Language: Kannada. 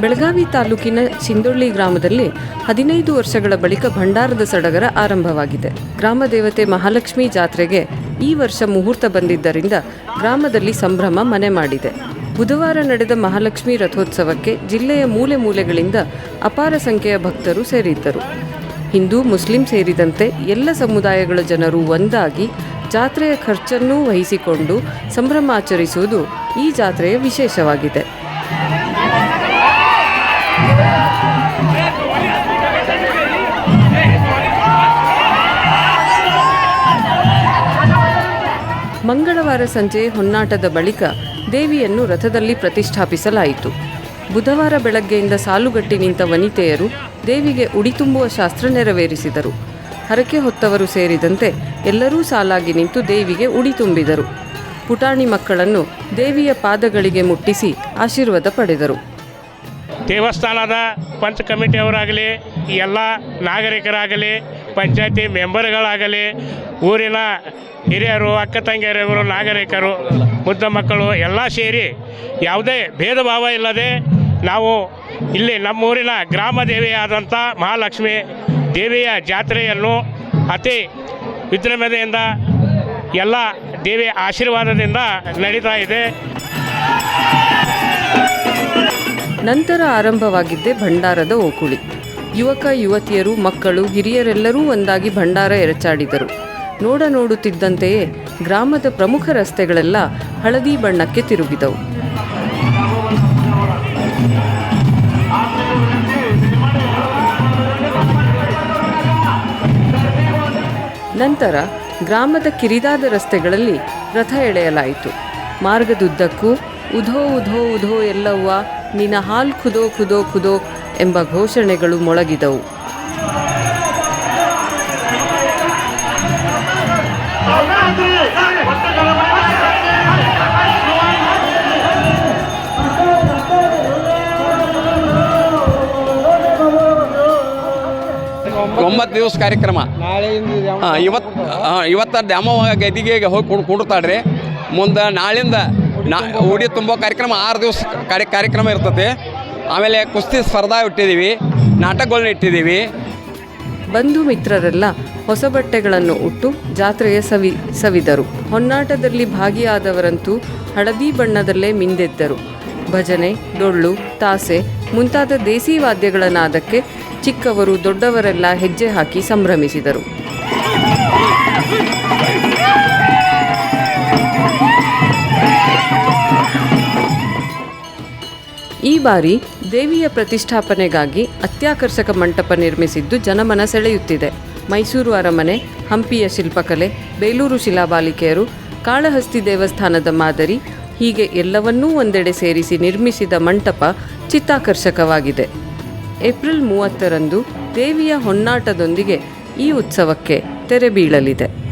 ಬೆಳಗಾವಿ ತಾಲೂಕಿನ ಚಿಂದೊಳ್ಳಿ ಗ್ರಾಮದಲ್ಲಿ ಹದಿನೈದು ವರ್ಷಗಳ ಬಳಿಕ ಭಂಡಾರದ ಸಡಗರ ಆರಂಭವಾಗಿದೆ. ಗ್ರಾಮ ದೇವತೆ ಮಹಾಲಕ್ಷ್ಮಿ ಜಾತ್ರೆಗೆ ಈ ವರ್ಷ ಮುಹೂರ್ತ ಬಂದಿದ್ದರಿಂದ ಗ್ರಾಮದಲ್ಲಿ ಸಂಭ್ರಮ ಮನೆ ಮಾಡಿದೆ. ಬುಧವಾರ ನಡೆದ ಮಹಾಲಕ್ಷ್ಮಿ ರಥೋತ್ಸವಕ್ಕೆ ಜಿಲ್ಲೆಯ ಮೂಲೆ ಮೂಲೆಗಳಿಂದ ಅಪಾರ ಸಂಖ್ಯೆಯ ಭಕ್ತರು ಸೇರಿದ್ದರು. ಹಿಂದೂ, ಮುಸ್ಲಿಂ ಸೇರಿದಂತೆ ಎಲ್ಲ ಸಮುದಾಯಗಳ ಜನರು ಒಂದಾಗಿ ಜಾತ್ರೆಯ ಖರ್ಚನ್ನೂ ವಹಿಸಿಕೊಂಡು ಸಂಭ್ರಮಾಚರಿಸುವುದು ಈ ಜಾತ್ರೆಯ ವಿಶೇಷವಾಗಿದೆ. ಮಂಗಳವಾರ ಸಂಜೆ ಹೊನ್ನಾಟದ ಬಳಿಕ ದೇವಿಯನ್ನು ರಥದಲ್ಲಿ ಪ್ರತಿಷ್ಠಾಪಿಸಲಾಯಿತು. ಬುಧವಾರ ಬೆಳಗ್ಗೆಯಿಂದ ಸಾಲುಗಟ್ಟಿ ನಿಂತ ವನಿತೆಯರು ದೇವಿಗೆ ಉಡಿ ತುಂಬುವ ಶಾಸ್ತ್ರ ನೆರವೇರಿಸಿದರು. ಹರಕೆ ಹೊತ್ತವರು ಸೇರಿದಂತೆ ಎಲ್ಲರೂ ಸಾಲಾಗಿ ನಿಂತು ದೇವಿಗೆ ಉಡಿ ತುಂಬಿದರು. ಪುಟಾಣಿ ಮಕ್ಕಳನ್ನು ದೇವಿಯ ಪಾದಗಳಿಗೆ ಮುಟ್ಟಿಸಿ ಆಶೀರ್ವಾದ ಪಡೆದರು. ದೇವಸ್ಥಾನದ ಪಂಚ ಕಮಿಟಿಯವರಾಗಲಿ ಎಲ್ಲ ನಾಗರಿಕರಾಗಲಿ, ಪಂಚಾಯತಿ ಮೆಂಬರ್ಗಳಾಗಲಿ, ಊರಿನ ಹಿರಿಯರು, ಅಕ್ಕ ತಂಗಿಯರವರು ನಾಗರಿಕರು, ಮುದ್ದ ಮಕ್ಕಳು ಎಲ್ಲ ಸೇರಿ ಯಾವುದೇ ಭೇದ ಭಾವ ಇಲ್ಲದೆ ನಾವು ಇಲ್ಲಿ ನಮ್ಮೂರಿನ ಗ್ರಾಮ ದೇವಿಯಾದಂಥ ಮಹಾಲಕ್ಷ್ಮಿ ದೇವಿಯ ಜಾತ್ರೆಯನ್ನು ಅತಿ ವಿಜೃಂಭಣೆಯಿಂದ ಎಲ್ಲ ದೇವಿಯ ಆಶೀರ್ವಾದದಿಂದ ನಡೀತಾ ಇದೆ. ನಂತರ ಆರಂಭವಾಗಿದ್ದೆ ಭಂಡಾರದ ಓಕುಳಿ. ಯುವಕ, ಯುವತಿಯರು, ಮಕ್ಕಳು, ಹಿರಿಯರೆಲ್ಲರೂ ಒಂದಾಗಿ ಭಂಡಾರ ಎರಚಾಡಿದರು. ನೋಡ ನೋಡುತ್ತಿದ್ದಂತೆಯೇ ಗ್ರಾಮದ ಪ್ರಮುಖ ರಸ್ತೆಗಳೆಲ್ಲ ಹಳದಿ ಬಣ್ಣಕ್ಕೆ ತಿರುಗಿದವು. ನಂತರ ಗ್ರಾಮದ ಕಿರಿದಾದ ರಸ್ತೆಗಳಲ್ಲಿ ರಥ ಎಳೆಯಲಾಯಿತು. ಮಾರ್ಗದುದ್ದಕ್ಕೂ ಉಧೋ ಉಧೋ ಉಧೋ ಎಲ್ಲವ್ವ ನಿನ್ನ ಹಾಲ್ ಖುದೋ ಖುದೋ ಖುದೋ ಎಂಬ ಘೋಷಣೆಗಳು ಮೊಳಗಿದವು. ಒಂಬತ್ತು ದಿವಸ ಕಾರ್ಯಕ್ರಮ. ಇವತ್ತು ಇವತ್ತು ಗದಿಗೆ ಹೋಗಿ ಕುಂಡ್ ಕುಂಡ್ತಾಳ್ರಿ. ಮುಂದೆ ನಾಳಿಂದ ನಾ ಉಡಿ ತುಂಬೋ ಕಾರ್ಯಕ್ರಮ ಆರು ದಿವಸ ಕಾರ್ಯ ಕಾರ್ಯಕ್ರಮ ಇರ್ತದೆ ಆಮೇಲೆ ಕುಸ್ತಿ ಸ್ಪರ್ಧಾ ಇಟ್ಟಿದ್ದೀವಿ ನಾಟಕಗಳನ್ನ ಇಟ್ಟಿದ್ದೀವಿ ಬಂಧು ಮಿತ್ರರೆಲ್ಲ ಹೊಸ ಬಟ್ಟೆಗಳನ್ನು ಉಟ್ಟು ಜಾತ್ರೆಯ ಸವಿ ಸವಿದರು. ಹೊನ್ನಾಟದಲ್ಲಿ ಭಾಗಿಯಾದವರಂತೂ ಹಳದಿ ಬಣ್ಣದಲ್ಲೇ ಮಿಂದೆದ್ದರು. ಭಜನೆ, ಡೊಳ್ಳು, ತಾಸೆ ಮುಂತಾದ ದೇಸಿ ವಾದ್ಯಗಳ ನಾದಕ್ಕೆ ಚಿಕ್ಕವರು ದೊಡ್ಡವರೆಲ್ಲ ಹೆಜ್ಜೆ ಹಾಕಿ ಸಂಭ್ರಮಿಸಿದರು. ಈ ಬಾರಿ ದೇವಿಯ ಪ್ರತಿಷ್ಠಾಪನೆಗಾಗಿ ಅತ್ಯಾಕರ್ಷಕ ಮಂಟಪ ನಿರ್ಮಿಸಿದ್ದು ಜನಮನ ಸೆಳೆಯುತ್ತಿದೆ. ಮೈಸೂರು ಅರಮನೆ, ಹಂಪಿಯ ಶಿಲ್ಪಕಲೆ, ಬೇಲೂರು ಶಿಲಾಬಾಲಿಕೆಯರು, ಕಾಳಹಸ್ತಿ ದೇವಸ್ಥಾನದ ಮಾದರಿ ಹೀಗೆ ಎಲ್ಲವನ್ನೂ ಒಂದೆಡೆ ಸೇರಿಸಿ ನಿರ್ಮಿಸಿದ ಮಂಟಪ ಚಿತ್ತಾಕರ್ಷಕವಾಗಿದೆ. ಏಪ್ರಿಲ್ ಮೂವತ್ತರಂದು ದೇವಿಯ ಹೊನ್ನಾಟದೊಂದಿಗೆ ಈ ಉತ್ಸವಕ್ಕೆ ತೆರೆ ಬೀಳಲಿದೆ.